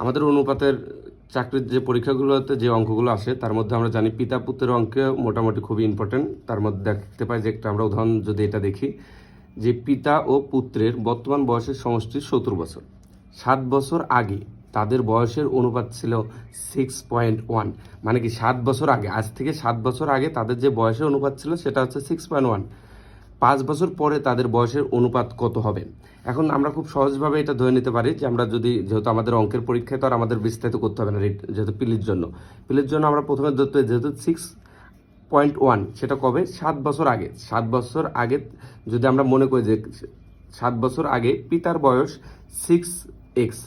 আমাদের অনুপাতের চাকরির যে পরীক্ষাগুলোতে যে অঙ্কগুলো আসে, তার মধ্যে আমরা জানি পিতা পুত্রের অঙ্কে মোটামুটি খুবই ইম্পর্টেন্ট তার মধ্যে দেখতে পাই যে একটা আমরা উদাহরণ যদি এটা দেখি, যে পিতা ও পুত্রের বর্তমান বয়সের সমষ্টি সত্তর বছর। সাত বছর আগে তাদের বয়সের অনুপাত ছিল সিক্স পয়েন্ট ওয়ান মানে কি সাত বছর আগে, আজ থেকে সাত বছর আগে তাদের যে বয়সের অনুপাত ছিল সেটা হচ্ছে সিক্স পয়েন্ট ওয়ান পাঁচ বছর পরে তাদের বয়সের অনুপাত কত হবে? এখন আমরা খুব সহজভাবে এটা ধরে নিতে পারি যে আমরা যদি, যেহেতু আমাদের অঙ্কের পরীক্ষায় তো আর আমাদের বিস্তারিত করতে হবে না যেহেতু পিলির জন্য। পিলির জন্য আমরা প্রথমে ধরতে যেহেতু সিক্স পয়েন্ট ওয়ান সেটা কবে? সাত বছর আগে। সাত বছর আগে যদি আমরা মনে করি যে সাত বছর আগে পিতার বয়স সিক্স এক্স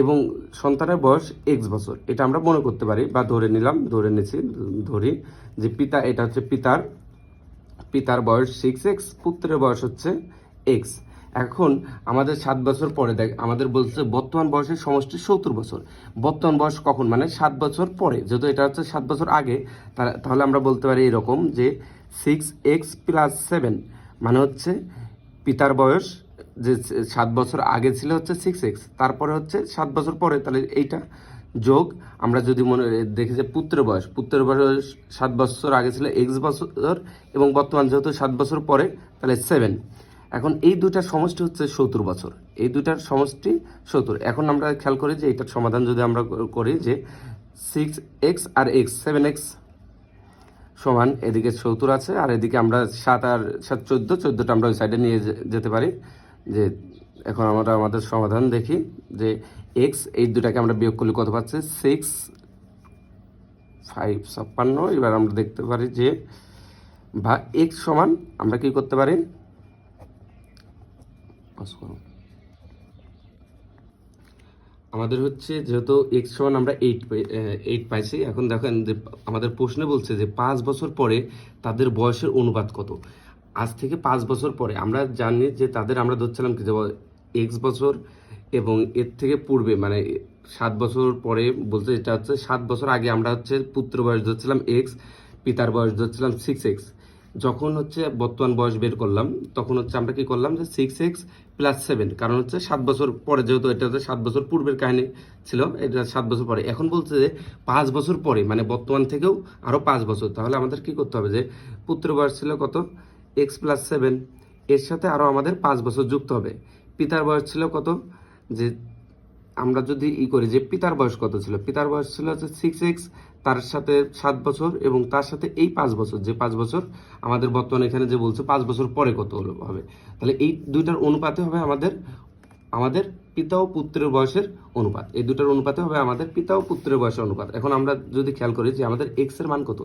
এবং সন্তানের বয়স এক্স বছর, এটা আমরা মনে করতে পারি বা ধরে নিলাম, ধরে নিচ্ছি, ধরি যে পিতা, এটা হচ্ছে পিতার পিতার বয়স সিক্স এক্স পুত্রের বয়স হচ্ছে এক্স এখন আমাদের সাত বছর পরে দেখ, আমাদের বলছে বর্তমান বয়সের সমষ্টি সত্তর বছর। বর্তমান বয়স কখন? মানে সাত বছর পরে। যেহেতু এটা হচ্ছে সাত বছর আগে, তাহলে আমরা বলতে পারি এরকম যে সিক্স এক্স প্লাস সেভেন মানে হচ্ছে পিতার বয়স যে সাত বছর আগে ছিল হচ্ছে সিক্স এক্স তারপরে হচ্ছে সাত বছর পরে, তাহলে এইটা যোগ, আমরা যদি মনে দেখি যে পুত্রের বয়স পুত্রের বয়স সাত বছর আগে ছিল এক্স বছর এবং বর্তমান যেহেতু সাত বছর পরে, তাহলে সেভেন এখন এই দুইটার সমষ্টি হচ্ছে সত্তর বছর। এই দুটার সমষ্টি সত্তর। এখন আমরা খেয়াল করি যে এটার সমাধান যদি আমরা করি যে সিক্স এক্স আর এক্স সেভেন এক্স সমান, এদিকে সত্তর আছে, আর এদিকে আমরা সাত আর সাত, চোদ্দ, চোদ্দোটা আমরা ওই সাইডে নিয়ে যেতে পারি যে এখন আমরা আমাদের সমাধান দেখি যে এক্স এই দুটাকে আমরা বিয়োগ করলে কত পাচ্ছে? সিক্স ফাইভ ছাপ্পান্ন। এবার আমরা দেখতে পারি যে বা এক্স সমান আমরা কি করতে পারি? আমাদের হচ্ছে যেহেতু এক্স সমান আমরা এইট এইট পাইছি, এখন দেখেন যে আমাদের প্রশ্নে বলছে যে পাঁচ বছর পরে তাদের বয়সের অনুপাত কত? আজ থেকে পাঁচ বছর পরে আমরা জানি যে তাদের আমরা ধরছিলাম কি যে এক্স বছর এবং এর থেকে পূর্বে মানে সাত বছর পরে বলতে এটা হচ্ছে, সাত বছর আগে আমরা হচ্ছে পুত্র বয়স ধরছিলাম এক্স পিতার বয়স ধরছিলাম সিক্স এক্স যখন হচ্ছে বর্তমান বয়স বের করলাম, তখন হচ্ছে আমরা কি করলাম যে সিক্স এক্স প্লাস সেভেন কারণ হচ্ছে সাত বছর পরে যেহেতু এটা হচ্ছে সাত বছর পূর্বের কাহিনী ছিল, এটা সাত বছর পরে। এখন বলছে যে পাঁচ বছর পরে মানে বর্তমান থেকেও আরও পাঁচ বছর, তাহলে আমাদের কি করতে হবে যে পুত্র বয়স ছিল কত? এক্স প্লাস সেভেন এর সাথে আরও আমাদের পাঁচ বছর যুক্ত হবে। পিতার বয়স ছিল কত? যে আমরা যদি ই করি, যে পিতার বয়স কত ছিল? পিতার বয়স ছিল হচ্ছে সিক্স এক্স তার সাথে সাত বছর এবং তার সাথে এই পাঁচ বছর। যে পাঁচ বছর আমাদের বর্তমানে এখানে যে বলছে, পাঁচ বছর পরে কত হবে? তাহলে এই দুইটার অনুপাতে হবে আমাদের আমাদের পিতা ও পুত্রের বয়সের অনুপাত। এই দুটার অনুপাতে হবে আমাদের পিতা ও পুত্রের বয়সের অনুপাত। এখন আমরা যদি খেয়াল করি যে আমাদের এক্সের মান কত?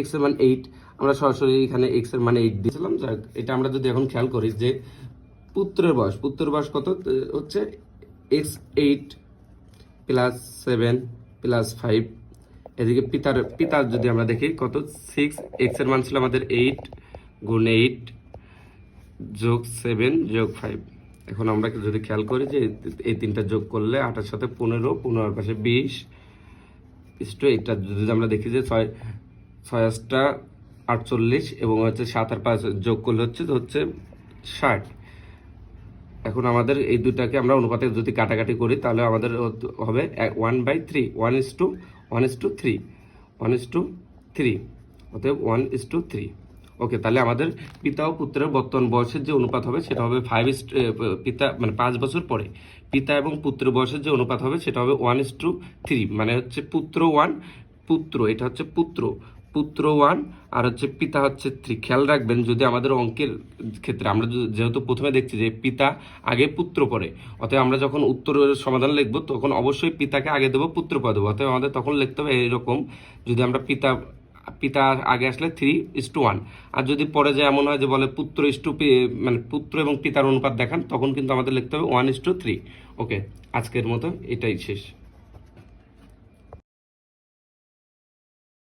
এক্সের মান এইট আমরা সরাসরি এখানে এক্সের মান এইট দিয়েছিলাম। এটা আমরা যদি এখন খেয়াল করি যে পুত্রের বয়স। পুত্রের বয়স কত? হচ্ছে X eight plus seven plus five. এদিকে পিতার পিতার যদি আমরা দেখি, কত? সিক্স, এক্সের মান ছিল আমাদের এইট গুণ এইট যোগ সেভেন যোগ ফাইভ। এখন আমরা যদি খেয়াল করি যে এই তিনটা যোগ করলে আটার সাথে পনেরো পনেরোর পাশে বিশ ইস্টু এইটা যদি আমরা দেখি যে ছয় ছয় আটটা আটচল্লিশ এবং হচ্ছে সাত আর পাঁচ যোগ করলে হচ্ছে হচ্ছে ষাট। এখন আমাদের এই দুটাকে আমরা অনুপাতে যদি কাটাকাটি করি, তাহলে আমাদের হবে one by three one is two one is two three one is two three অতএব one is two three okay তাহলে আমাদের পিতা ও পুত্রের বর্তমান বয়সের যে অনুপাত হবে, সেটা হবে ফাইভ ইস পিতা মানে পাঁচ বছর পরে। পিতা এবং পুত্র বয়সের যে অনুপাত হবে, সেটা হবে ওয়ান ইস টু থ্রি মানে হচ্ছে পুত্র ওয়ান পুত্র, এটা হচ্ছে পুত্র। পুত্র ওয়ান, আর হচ্ছে পিতা হচ্ছে থ্রি। খেয়াল রাখবেন, যদি আমাদের অঙ্কের ক্ষেত্রে আমরা যেহেতু প্রথমে দেখছি যে পিতা আগে পুত্র পরে অতএব আমরা যখন উত্তরের সমাধান লিখব, তখন অবশ্যই পিতাকে আগে দেবো, পুত্র পরে দেবো। অতএব আমাদের তখন লিখতে হবে এরকম যদি আমরা পিতা পিতা আগে আসলে থ্রি ইস টু ওয়ান। আর যদি পরে যে এমন হয় যে বলে পুত্র ইস টু মানে পুত্র এবং পিতার অনুপাত দেখান, তখন কিন্তু আমাদের লিখতে হবে one is two three. Okay, আজকের মতো এটাই শেষ।